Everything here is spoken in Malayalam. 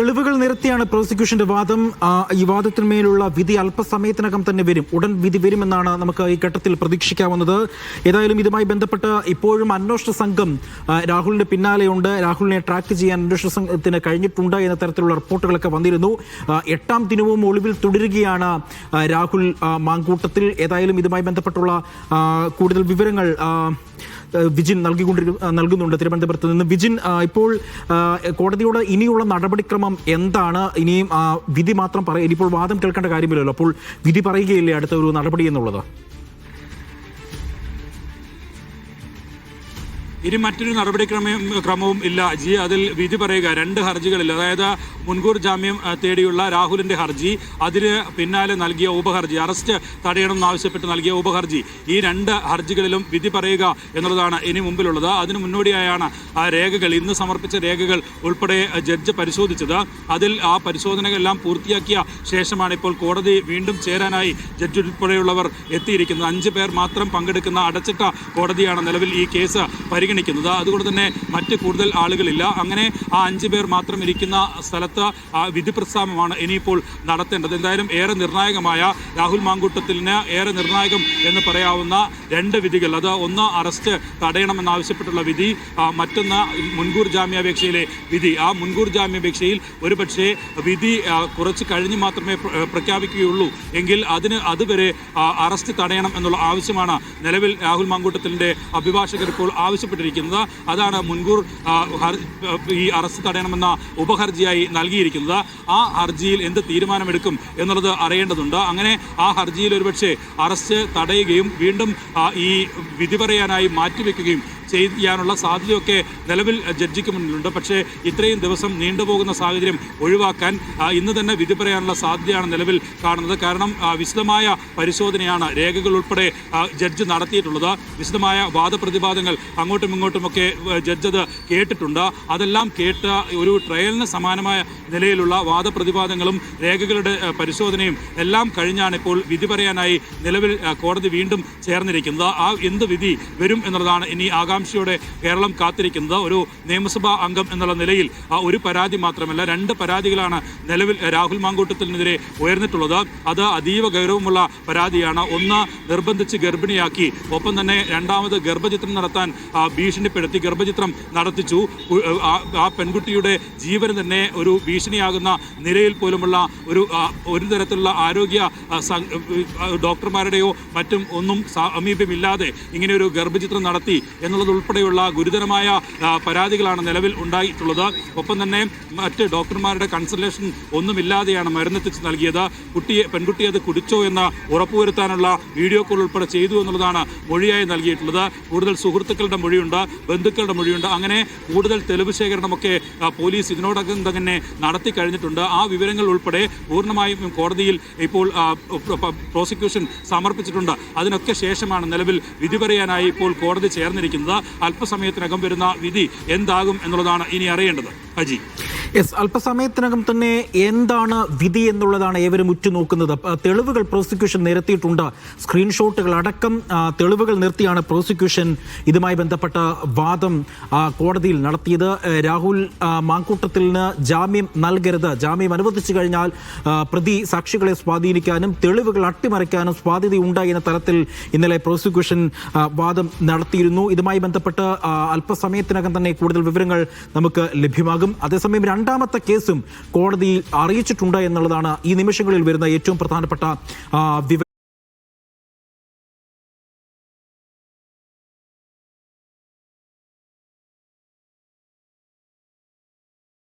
തെളിവുകൾ നിരത്തിയാണ് പ്രോസിക്യൂഷന്റെ വാദം. ഈ വാദത്തിന്മേലുള്ള വിധി അല്പസമയത്തിനകം തന്നെ വരും. ഉടൻ വിധി വരുമെന്നാണ് നമുക്ക് ഈ ഘട്ടത്തിൽ പ്രതീക്ഷിക്കാവുന്നത്. ഏതായാലും ഇതുമായി ബന്ധപ്പെട്ട് ഇപ്പോഴും അന്വേഷണ സംഘം രാഹുലിന്റെ പിന്നാലെയുണ്ട്. രാഹുലിനെ ട്രാക്ക് ചെയ്യാൻ അന്വേഷണ സംഘത്തിന് കഴിഞ്ഞിട്ടുണ്ട് എന്ന തരത്തിലുള്ള റിപ്പോർട്ടുകളൊക്കെ വന്നിരുന്നു. എട്ടാം ദിനവും ഒളിവിൽ തുടരുകയാണ് രാഹുൽ മാങ്കൂട്ടത്തിൽ. ഏതായാലും ഇതുമായി ബന്ധപ്പെട്ടുള്ള കൂടുതൽ വിവരങ്ങൾ വിജിൻ നൽകിക്കൊണ്ടി നൽകുന്നുണ്ട് തിരുവനന്തപുരത്ത് നിന്ന്. വിജിൻ ഇപ്പോൾ കോടതിയുടെ ഇനിയുള്ള നടപടിക്രമം എന്താണ്? ഇനിയും വിധി മാത്രം പറയുക ഇനിയിപ്പോൾ വാദം കേൾക്കേണ്ട കാര്യമില്ലല്ലോ. അപ്പോൾ വിധി പറയുകയില്ലേ അടുത്ത ഒരു നടപടി എന്നുള്ളത്? ഇനി മറ്റൊരു നടപടിക്രമയും ക്രമവും ഇല്ല. ജി അതിൽ വിധി പറയുക. രണ്ട് ഹർജികളിൽ അതായത് മുൻകൂർ ജാമ്യം തേടിയുള്ള രാഹുലിന്റെ ഹർജി അതിന് പിന്നാലെ നൽകിയ ഉപഹർജി അറസ്റ്റ് തടയണം എന്നാവശ്യപ്പെട്ട് നൽകിയ ഉപഹർജി ഈ രണ്ട് ഹർജികളിലും വിധി പറയുക എന്നുള്ളതാണ് ഇനി മുമ്പിലുള്ളത്. അതിന് മുന്നോടിയായാണ് ആ രേഖകൾ ഇന്ന് സമർപ്പിച്ച രേഖകൾ ഉൾപ്പെടെ ജഡ്ജ് പരിശോധിച്ചത്. അതിൽ ആ പരിശോധനകളെല്ലാം പൂർത്തിയാക്കിയ ശേഷമാണ് ഇപ്പോൾ കോടതി വീണ്ടും ചേരാനായി ജഡ്ജ് ഉൾപ്പെടെയുള്ളവർ എത്തിയിരിക്കുന്നത്. അഞ്ച് പേർ മാത്രം പങ്കെടുക്കുന്ന അടച്ചിട്ട കോടതിയാണ് നിലവിൽ ഈ കേസ് പരിഗണിക്കുന്നത്. അതുകൊണ്ട് തന്നെ മറ്റ് കൂടുതൽ ആളുകളില്ല. അങ്ങനെ ആ അഞ്ച് പേർ മാത്രം ഇരിക്കുന്ന സ്ഥലത്ത് വിധി പ്രസ്താവമാണ് ഇനിയിപ്പോൾ നടത്തേണ്ടത്. എന്തായാലും ഏറെ നിർണായകമായ രാഹുൽ മാങ്കൂട്ടത്തിന് ഏറെ നിർണായകം എന്ന് പറയാവുന്ന രണ്ട് വിധികൾ. അത് ഒന്ന് അറസ്റ്റ് തടയണമെന്നാവശ്യപ്പെട്ടുള്ള വിധി മറ്റൊന്ന് മുൻകൂർ ജാമ്യാപേക്ഷയിലെ വിധി. ആ മുൻകൂർ ജാമ്യാപേക്ഷയിൽ ഒരുപക്ഷെ വിധി കുറച്ച് കഴിഞ്ഞ് മാത്രമേ പ്രഖ്യാപിക്കുകയുള്ളൂ. എങ്കിൽ അതിന് അതുവരെ അറസ്റ്റ് തടയണം എന്നുള്ള ആവശ്യമാണ് നിലവിൽ രാഹുൽ മാങ്കൂട്ടത്തിന്റെ അഭിഭാഷകർ ഇപ്പോൾ ആവശ്യപ്പെട്ടിരിക്കുന്നത് അതാണ് മുൻകൂർ ഈ അറസ്റ്റ് തടയണമെന്ന ഉപഹർജിയായി നൽകിയിരിക്കുന്നത്. ആ ഹർജിയിൽ എന്ത് തീരുമാനമെടുക്കും എന്നുള്ളത് അറിയേണ്ടതുണ്ട്. അങ്ങനെ ആ ഹർജിയിൽ ഒരുപക്ഷെ അറസ്റ്റ് തടയുകയും വീണ്ടും ഈ വിധി പറയാനായി മാറ്റിവെക്കുകയും ചെയ്യാനുള്ള സാധ്യതയൊക്കെ നിലവിൽ ജഡ്ജിക്ക് മുന്നിലുണ്ട്. പക്ഷേ ഇത്രയും ദിവസം നീണ്ടുപോകുന്ന സാഹചര്യം ഒഴിവാക്കാൻ ഇന്ന് തന്നെ വിധി പറയാനുള്ള സാധ്യതയാണ് നിലവിൽ കാണുന്നത്. കാരണം വിശദമായ പരിശോധനയാണ് രേഖകൾ ഉൾപ്പെടെ ജഡ്ജ് നടത്തിയിട്ടുള്ളത്. വിശദമായ വാദപ്രതിവാദങ്ങൾ അങ്ങോട്ടും ഇങ്ങോട്ടുമൊക്കെ ജഡ്ജ് അത് കേട്ടിട്ടുണ്ട്. അതെല്ലാം കേട്ട ഒരു ട്രയലിന് സമാനമായ നിലയിലുള്ള വാദപ്രതിവാദങ്ങളും രേഖകളുടെ പരിശോധനയും എല്ലാം കഴിഞ്ഞാണ് ഇപ്പോൾ വിധി പറയാനായി നിലവിൽ കോടതി വീണ്ടും ചേർന്നിരിക്കുന്നത്. ആ എന്ത് വിധി വരും എന്നുള്ളതാണ് ഇനി ആകാംക്ഷയോടെ കേരളം കാത്തിരിക്കുന്നത് ഒരു നിയമസഭാ അംഗം എന്നുള്ള നിലയിൽ ആ ഒരു പരാതി മാത്രമല്ല രണ്ട് പരാതികളാണ് നിലവിൽ രാഹുൽ മാങ്കൂട്ടത്തിനെതിരെ ഉയർന്നിട്ടുള്ളത്. അത് അതീവ ഗൗരവമുള്ള പരാതിയാണ്. ഒന്ന് നിർബന്ധിച്ച് ഗർഭിണിയാക്കി. ഒപ്പം തന്നെ രണ്ടാമത് ഗർഭചിത്രം നടത്താൻ ഭീഷണിപ്പെടുത്തി ഗർഭചിത്രം നടത്തിച്ചു. ആ- പെൺകുട്ടിയുടെ ജീവൻ തന്നെ ഒരു ഭീഷണിയാകുന്ന നിലയിൽ പോലുമുള്ള ഒരു ഒരു തരത്തിലുള്ള ആരോഗ്യ ഡോക്ടർമാരുടെയോ മറ്റും ഒന്നും സമീപമില്ലാതെ ഇങ്ങനെ ഒരു ഗർഭചിത്രം നടത്തി എന്നുള്ളതുൾപ്പെടെയുള്ള ഗുരുതരമായ പരാതികളാണ് നിലവിൽ ഉണ്ടായിട്ടുള്ളത്. ഒപ്പം തന്നെ മറ്റ് ഡോക്ടർമാരുടെ കൺസൾട്ടേഷൻ ഒന്നുമില്ലാതെയാണ് മരുന്നെത്തിച്ച് നൽകിയത്. കുട്ടിയെ പെൺകുട്ടി അത് കുടിച്ചോ എന്ന് ഉറപ്പുവരുത്താനുള്ള വീഡിയോ കോൾ ഉൾപ്പെടെ ചെയ്തു എന്നുള്ളതാണ് മൊഴിയായി നൽകിയിട്ടുള്ളത്. കൂടുതൽ സുഹൃത്തുക്കളുടെ മൊഴിയുണ്ട് ബന്ധുക്കളുടെ മൊഴിയുണ്ട്. അങ്ങനെ കൂടുതൽ തെളിവ് ശേഖരണമൊക്കെ പോലീസ് ഇതിനോടകം തന്നെ നടത്തി കഴിഞ്ഞിട്ടുണ്ട്. ആ വിവരങ്ങൾ ഉൾപ്പെടെ പൂർണമായും കോടതിയിൽ ഇപ്പോൾ പ്രോസിക്യൂഷൻ സമർപ്പിച്ചിട്ടുണ്ട്. അതിനൊക്കെ ശേഷമാണ് നിലവിൽ വിധി പറയാനായി ഇപ്പോൾ കോടതി ചേർന്നിരിക്കുന്നത്. അല്പസമയത്തിനകം വരുന്ന വിധി എന്താകും എന്നുള്ളതാണ് ഇനി അറിയേണ്ടത്. അജി യെസ് അല്പസമയത്തിനകം തന്നെ എന്താണ് വിധി എന്നുള്ളതാണ് ഏവരും ഉറ്റുനോക്കുന്നത്. തെളിവുകൾ പ്രോസിക്യൂഷൻ നിരത്തിയിട്ടുണ്ട്. സ്ക്രീൻഷോട്ടുകൾ അടക്കം തെളിവുകൾ നിർത്തിയാണ് പ്രോസിക്യൂഷൻ ഇതുമായി ബന്ധപ്പെട്ട വാദം കോടതിയിൽ നടത്തിയത്. രാഹുൽ മാങ്കൂട്ടത്തിന് ജാമ്യം നൽകരുത്. ജാമ്യം അനുവദിച്ചു കഴിഞ്ഞാൽ പ്രതി സാക്ഷികളെ സ്വാധീനിക്കാനും തെളിവുകൾ അട്ടിമറിക്കാനും സാധ്യതയുണ്ട് എന്ന തരത്തിൽ ഇന്നലെ പ്രോസിക്യൂഷൻ വാദം നടത്തിയിരുന്നു. ഇതുമായി ബന്ധപ്പെട്ട് അല്പസമയത്തിനകം തന്നെ കൂടുതൽ വിവരങ്ങൾ നമുക്ക് ലഭ്യമാകും. അതേസമയം രണ്ടാമത്തെ കേസും കോടതിയിൽ അറിയിച്ചിട്ടുണ്ട് എന്നുള്ളതാണ് ഈ നിമിഷങ്ങളിൽ വരുന്ന ഏറ്റവും പ്രധാനപ്പെട്ട വിവരം